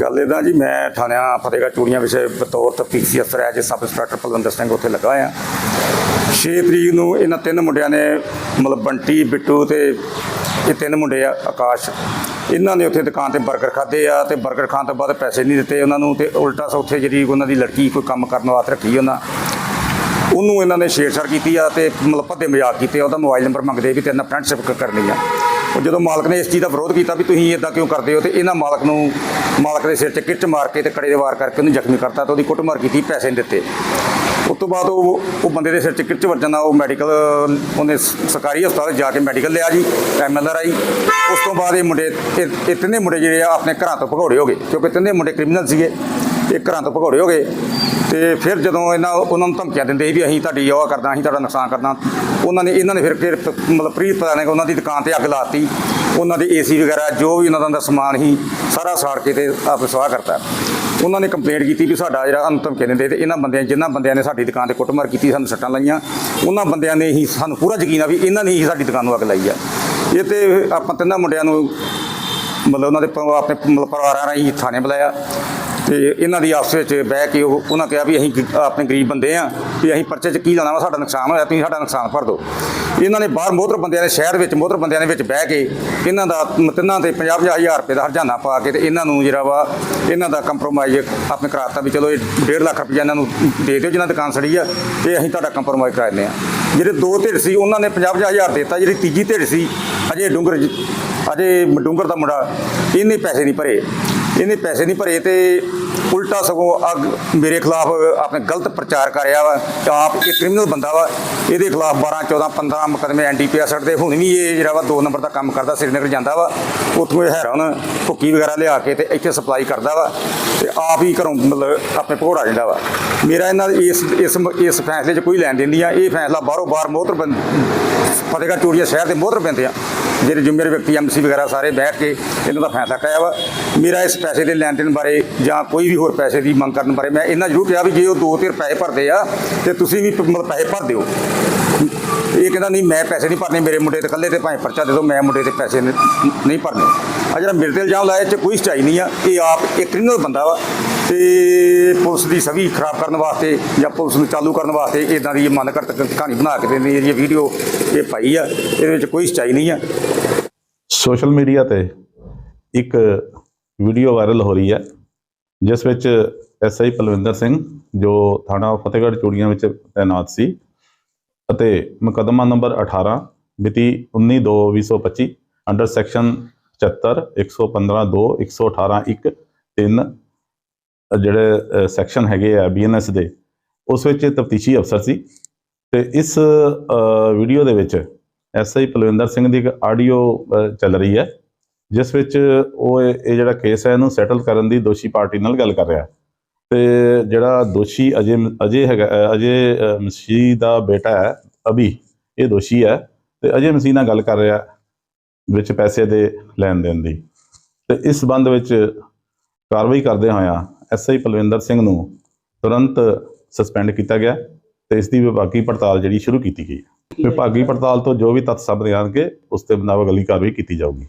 ਗੱਲ ਇਹਦਾ ਜੀ, ਮੈਂ ਥਾਣਿਆਂ, ਫਤਿਹਗੜ੍ਹ ਚੂੜੀਆਂ ਵਿਖੇ ਬਤੌਰ ਤਫਤੀਸ਼ੀ ਅਫਸਰ ਹੈ ਜੇ, ਸਬ ਇੰਸਪੈਕਟਰ ਪਲਵਿੰਦਰ ਸਿੰਘ ਉੱਥੇ ਲੱਗਾ ਆ। 6 ਤਰੀਕ ਨੂੰ ਇਹਨਾਂ ਤਿੰਨ ਮੁੰਡਿਆਂ ਨੇ, ਮਤਲਬ ਬੰਟੀ, ਬਿੱਟੂ ਤੇ ਇਹ ਤਿੰਨ ਮੁੰਡੇ ਆ, ਆਕਾਸ਼। ਇਹਨਾਂ ਨੇ ਉੱਥੇ ਦੁਕਾਨ ਤੇ 버ਗਰ ਖਾਦੇ ਆ ਤੇ 버ਗਰ ਖਾਣ ਤੋਂ ਬਾਅਦ ਪੈਸੇ ਨਹੀਂ ਦਿੱਤੇ ਉਹਨਾਂ ਨੂੰ ਤੇ ਉਲਟਾ ਸ ਉੱਥੇ ਜਿਹੜੀ ਉਹਨਾਂ ਦੀ ਲੜਕੀ ਕੋਈ ਕੰਮ ਕਰਨ ਵਾਸਤੇ ਰੱਖੀ ਉਹਨਾਂ। ਉਹਨੂੰ ਇਹਨਾਂ ਨੇ ਛੇੜਛਾੜ ਕੀਤੀ ਆ ਤੇ ਮਤਲਬ ਭੱਦੇ ਮਜ਼ਾਕ ਕੀਤੇ ਉਹਦਾ ਮੋਬਾਈਲ ਨੰਬਰ ਮੰਗਦੇ ਵੀ ਤੇਰੇ ਨਾਲ ਫਰੈਂਡਸ਼ਿਪ ਕਰਨੀ ਆ। ਉਹ ਜਦੋਂ ਮਾਲਕ ਨੇ ਇਸ ਚੀਜ਼ ਦਾ ਵਿਰੋਧ ਕੀਤਾ ਵੀ ਤੁਸੀਂ ਇਦਾਂ ਕਿਉਂ ਕਰਦੇ ਹੋ ਤੇ ਇਹਨਾਂ ਮਾਲਕ ਨੂੰ, ਮਾਲਕ ਦੇ ਸਿਰ 'ਚ ਕਿਰਚ ਮਾਰ ਕੇ ਤੇ ਕੜੇ ਦੇ ਵਾਰ ਕਰਕੇ ਉਹਨੂੰ ਜ਼ਖਮੀ ਕਰਤਾ ਤੇ ਉਹਦੀ ਕੁੱਟਮਾਰ ਕੀਤੀ, ਪੈਸੇ ਨਹੀਂ ਦਿੱਤੇ। ਉਸ ਤੋਂ ਬਾਅਦ ਉਹ ਉਹ ਬੰਦੇ ਦੇ ਸਿਰ 'ਚ ਕਿਰਚ ਵੱਜਣ ਨਾਲ ਉਹ ਮੈਡੀਕਲ, ਉਹਨੇ ਸਰਕਾਰੀ ਹਸਪਤਾਲ ਜਾ ਕੇ ਮੈਡੀਕਲ ਲਿਆ ਜੀ ਐਮਐਲਆਰ ਆਈ। ਉਸ ਤੋਂ ਬਾਅਦ ਇਹ ਮੁੰਡੇ, ਇਹ ਇਹ ਤਿੰਨੇ ਮੁੰਡੇ ਜਿਹੜੇ ਆ ਆਪਣੇ ਘਰਾਂ ਤੋਂ ਭਗੌੜੇ ਹੋ ਗਏ, ਕਿਉਂਕਿ ਤਿੰਨੇ ਮੁੰਡੇ ਕ੍ਰਿਮੀਨਲ ਸੀਗੇ। ਇਹ ਘਰਾਂ ਤੋਂ ਭਗੌੜੇ ਹੋ ਗਏ। ਤੇ ਫਿਰ ਜਦੋਂ ਇਹਨਾਂ ਉਹਨਾਂ ਨੂੰ ਧਮਕੀਆਂ ਦਿੰਦੇ ਸੀ ਵੀ ਅਸੀਂ ਤੁਹਾਡੀ ਉਹ ਕਰਦਾ, ਅਸੀਂ ਤੁਹਾਡਾ ਨੁਕਸਾਨ ਕਰਨਾ ਉਹਨਾਂ ਨੇ ਇਹਨਾਂ ਨੇ ਫਿਰ ਫਿਰ ਮਤਲਬ ਪ੍ਰੀਤ ਪਤਾ ਨੇ, ਉਹਨਾਂ ਦੀ ਦੁਕਾਨ ਤੇ ਅੱਗ ਲਾਤੀ ਉਹਨਾਂ ਦੇ ਏਸੀ ਵਗੈਰਾ, ਜੋ ਵੀ ਉਹਨਾਂ ਦਾ ਸਮਾਨ ਸੀ, ਸਾਰਾ ਸਾੜ ਕੇ ਤੇ ਆਪ ਸਵਾਹ ਕਰਤਾ। ਉਹਨਾਂ ਨੇ ਕੰਪਲੇਂਟ ਕੀਤੀ ਵੀ ਸਾਡਾ ਜਿਹੜਾ ਸਾਨੂੰ ਧਮਕੀਆਂ ਦਿੰਦੇ ਤੇ ਇਹਨਾਂ ਬੰਦਿਆਂ ਜਿਨ੍ਹਾਂ ਬੰਦਿਆਂ ਨੇ ਸਾਡੀ ਦੁਕਾਨ ਤੇ ਕੁੱਟਮਾਰ ਕੀਤੀ, ਸਾਨੂੰ ਸੱਟਾਂ ਲਾਈਆਂ। ਉਹਨਾਂ ਬੰਦਿਆਂ ਨੇ ਹੀ ਸਾਨੂੰ ਪੂਰਾ ਯਕੀਨ ਆ ਵੀ ਇਹਨਾਂ ਨੇ ਹੀ ਸਾਡੀ ਦੁਕਾਨ ਨੂੰ ਅੱਗ ਲਾਈ ਆ। ਇਹ ਤੇ ਆਪਾਂ ਤਿੰਨਾਂ ਮੁੰਡਿਆਂ ਨੂੰ ਮਤਲਬ ਉਹਨਾਂ ਦੇ ਆਪਣੇ ਮਤਲਬ ਪਰਿਵਾਰਾਂ ਰਾਹੀਂ ਥਾਣੇ ਬੁਲਾਇਆ। ਤੇ ਇਹਨਾਂ ਦੀ ਆਪਸ ਵਿੱਚ ਬਹਿ ਕੇ ਉਹ, ਉਹਨਾਂ ਕਿਹਾ ਵੀ ਅਸੀਂ ਗ- ਆਪਣੇ ਗਰੀਬ ਬੰਦੇ ਆ, ਵੀ ਅਸੀਂ ਪਰਚੇ 'ਚ ਕੀ ਲਾਣਾ ਵਾ, ਸਾਡਾ ਨੁਕਸਾਨ ਹੋਇਆ, ਤੁਸੀਂ ਸਾਡਾ ਨੁਕਸਾਨ ਭਰ ਦਿਓ। ਇਹਨਾਂ ਨੇ ਬਾਹਰ ਮੋਹਤਰ ਬੰਦਿਆਂ ਨੇ ਸ਼ਹਿਰ ਵਿੱਚ, ਮੋਹਤਰ ਬੰਦਿਆਂ ਦੇ ਵਿੱਚ ਬਹਿ ਕੇ ਇਹਨਾਂ ਦਾ ਤਿੰਨਾਂ ਤੇ 50 ਹਜ਼ਾਰ ਰੁਪਏ ਦਾ ਹਰਜਾਨਾ ਪਾ ਕੇ ਤੇ ਇਹਨਾਂ ਨੂੰ ਜਿਹੜਾ ਵਾ, ਇਹਨਾਂ ਦਾ ਕੰਪਰੋਮਾਈਜ਼ ਆਪਣੇ ਕਰਾਤਾ ਵੀ ਚਲੋ ਇਹ 1.5 ਲੱਖ ਰੁਪਏ ਇਹਨਾਂ ਨੂੰ ਦੇ ਦਿਓ, ਜਿਹਨਾਂ ਦੁਕਾਨ ਸੜੀ ਆ, ਤੇ ਅਸੀਂ ਤੁਹਾਡਾ ਕੰਪਰੋਮਾਈਜ਼ ਕਰਾ ਦਿੰਦੇ ਆ। ਜਿਹੜੇ ਦੋ ਧਿਰ ਸੀ, ਉਹਨਾਂ ਨੇ 50 ਹਜ਼ਾਰ ਦਿੱਤਾ, ਜਿਹੜੀ ਤੀਜੀ ਧਿਰ ਸੀ, ਅਜੇ ਡੂੰਗਰ ਜ- ਅਜੇ ਡੂੰਗਰ ਦਾ ਮੁੰਡਾ ਇਹਨੇ ਪੈਸੇ ਨਹੀਂ ਭਰੇ। ਇਹਨੇ ਪੈਸੇ ਨਹੀਂ ਭਰੇ ਤੇ ਉਲਟਾ ਸਗੋਂ ਅੱਗ ਮੇਰੇ ਖਿਲਾਫ ਆਪਣੇ ਗਲਤ ਪ੍ਰਚਾਰ ਕਰ ਰਿਹਾ ਵਾ। ਕਿ ਆਪ ਇਹ ਕ੍ਰਿਮੀਨਲ ਬੰਦਾ ਵਾ। ਇਹਦੇ ਖਿਲਾਫ 12 14 15 ਮੁਕਦਮੇ ਐਨਡੀਪੀਐਸ ਦੇ ਹੁਣ ਵੀ ਇਹ ਜਿਹੜਾ ਵਾ 2 ਨੰਬਰ ਦਾ ਕੰਮ ਕਰਦਾ, ਸ੍ਰੀਨਗਰ ਜਾਂਦਾ ਵਾ। ਉੱਥੋਂ ਇਹ ਹੈਰਾਨ ਭੁੱਕੀ ਵਗੈਰਾ ਲਿਆ ਕੇ ਤੇ ਇੱਥੇ ਸਪਲਾਈ ਕਰਦਾ ਵਾ। ਤੇ ਆਪ ਹੀ ਘਰੋਂ ਮਤਲਬ ਆਪਣੇ ਭੋੜਾ ਜਾਂਦਾ ਵਾ। ਮੇਰਾ ਇਹਨਾਂ ਦੇ ਇਸ ਇਸ ਇਸ ਫੈਸਲੇ 'ਚ ਕੋਈ ਲੈਣ ਦੇਣ ਨਹੀਂ ਆ। ਇਹ ਫੈਸਲਾ ਬਾਹਰੋਂ ਬਾਹਰ ਮੋਹਤਰ ਬੰਦ ਫਤਿਹਗੜ੍ਹ ਚੂੜੀਆ ਸ਼ਹਿਰ ਦੇ ਮੋਹਤਰ ਪੈਂਦੇ ਆ। ਜਿਹੜੇ ਜ਼ਿੰਮੇਵਾਰ ਵਿਅਕਤੀ ਐਮਸੀ ਵਗੈਰਾ ਸਾਰੇ ਬੈਠ ਕੇ ਇਹਨਾਂ ਦਾ ਫੈਸਲਾ ਕਰਾਇਆ ਵਾ। ਮੇਰਾ ਇਸ ਪੈਸੇ ਦੇ ਲੈਣ ਦੇਣ ਬਾਰੇ ਜਾਂ ਕੋਈ ਵੀ ਹੋਰ ਪੈਸੇ ਦੀ ਮੰਗ ਕਰਨ ਬਾਰੇ ਮੈਂ ਇਹਨਾਂ ਜ਼ਰੂਰ ਕਿਹਾ ਵੀ ਜੇ ਉਹ ਦੋ ਤਿਰ ਪੈਸੇ ਭਰਦੇ ਆ, ਤੇ ਤੁਸੀਂ ਵੀ ਮਤਲਬ ਪੈਸੇ ਭਰ ਦਿਓ। ਇਹ ਕਹਿੰਦਾ, ਨਹੀਂ, ਮੈਂ ਪੈਸੇ ਨਹੀਂ ਭਰਨੇ, ਮੇਰੇ ਮੁੰਡੇ ਤੇ ਇਕੱਲੇ ਤੇ ਭਾਵੇਂ ਪਰਚਾ ਦੇ ਦਿਓ, ਮੈਂ ਮੁੰਡੇ ਤੇ ਪੈਸੇ ਨਹੀਂ ਭਰਨੇ। ਆ ਜਿਹੜਾ ਮੇਰੇ ਤੇ ਇਲਜ਼ਾਮ ਲਾਇਆ, ਇਹ 'ਚ ਕੋਈ ਸਚਾਈ ਨਹੀਂ ਆ। ਇਹ ਆਪ ਇੱਕ ਕ੍ਰਿਮੀਨਲ ਬੰਦਾ ਵਾ। ਤੇ ਪੁਲਿਸ ਦੀ ਸਵੀ ਖਰਾਬ ਕਰਨ ਵਾਸਤੇ ਜਾਂ ਪੁਲਿਸ ਨੂੰ ਚਾਲੂ ਕਰਨ ਵਾਸਤੇ ਇਦਾਂ ਦੀ ਮਨ ਘੜਤ ਕਹਾਣੀ ਬਣਾ ਕੇ ਦਿੰਦੀ ਹੈ ਇਹ ਵੀਡੀਓ ਇਹ ਪਾਈ ਆ, ਇਹਦੇ ਵਿੱਚ ਕੋਈ ਸਚਾਈ ਨਹੀਂ ਆ। ਸੋਸ਼ਲ ਮੀਡੀਆ ਤੇ ਇੱਕ ਵੀਡੀਓ ਵਾਇਰਲ ਹੋ ਰਹੀ ਹੈ, ਜਿਸ ਵਿੱਚ ਐਸਆਈ ਪਲਵਿੰਦਰ ਸਿੰਘ, ਜੋ ਥਾਣਾ ਫਤਿਹਗੜ੍ਹ ਚੂੜੀਆਂ ਵਿੱਚ ਤਾਇਨਾਤ ਸੀ, ਅਤੇ ਮੁਕੱਦਮਾ ਨੰਬਰ 18 ਮਿਤੀ 19/2/2025 ਅੰਡਰ ਸੈਕਸ਼ਨ 75 115 2 118 1 3 ਜਿਹੜੇ ਸੈਕਸ਼ਨ ਹੈਗੇ ਆ ਬੀਐਨਐਸ ਦੇ, ਉਸ ਵਿੱਚ ਤਫਤੀਸ਼ੀ ਅਫਸਰ ਸੀ ਤੇ ਇਸ ਵੀਡੀਓ ਦੇ ਵਿੱਚ ਐਸਆਈ ਪਲਵਿੰਦਰ ਸਿੰਘ ਦੀ ਇੱਕ ਆਡੀਓ ਚੱਲ ਰਹੀ ਹੈ, ਜਿਸ ਵਿੱਚ ਉਹ ਇਹ ਇਹ ਜਿਹੜਾ ਕੇਸ ਹੈ ਇਹਨੂੰ ਸੈਟਲ ਕਰਨ ਦੀ ਦੋਸ਼ੀ ਪਾਰਟੀ ਨਾਲ ਗੱਲ ਕਰ ਰਿਹਾ। ਹੈ ਤੇ ਜਿਹੜਾ ਦੋਸ਼ੀ ਅਜੇ ਅਜੇ ਹੈਗਾ ਅਜੇ ਮਸੀਹ ਦਾ ਬੇਟਾ ਹੈ, ਅਭੀ, ਇਹ ਦੋਸ਼ੀ ਹੈ ਤੇ ਅਜੇ ਮਸੀਹ ਨਾਲ ਗੱਲ ਕਰ ਰਿਹਾ ਵਿੱਚ ਪੈਸੇ ਦੇ ਲੈਣ ਦੇਣ ਦੀ। ਤੇ ਇਸ ਸੰਬੰਧ ਵਿੱਚ ਕਾਰਵਾਈ ਕਰਦੇ ਹੋਇਆਂ ਐਸਆਈ ਪਲਵਿੰਦਰ ਸਿੰਘ ਨੂੰ ਤੁਰੰਤ ਸਸਪੈਂਡ ਕੀਤਾ ਗਿਆ ਤੇ ਇਸ ਦੀ ਵਿਭਾਗੀ ਪੜਤਾਲ ਜਿਹੜੀ ਸ਼ੁਰੂ ਕੀਤੀ ਗਈ ਹੈ। ਵਿਭਾਗੀ ਪੜਤਾਲ ਤੋਂ ਜੋ ਵੀ ਤੱਥ ਸਾਹਮਣੇ ਆਉਣਗੇ ਉਸ ਤੇ ਮੁਤਾਬਕ ਅਗਲੀ ਕਾਰਵਾਈ ਕੀਤੀ ਜਾਊਗੀ।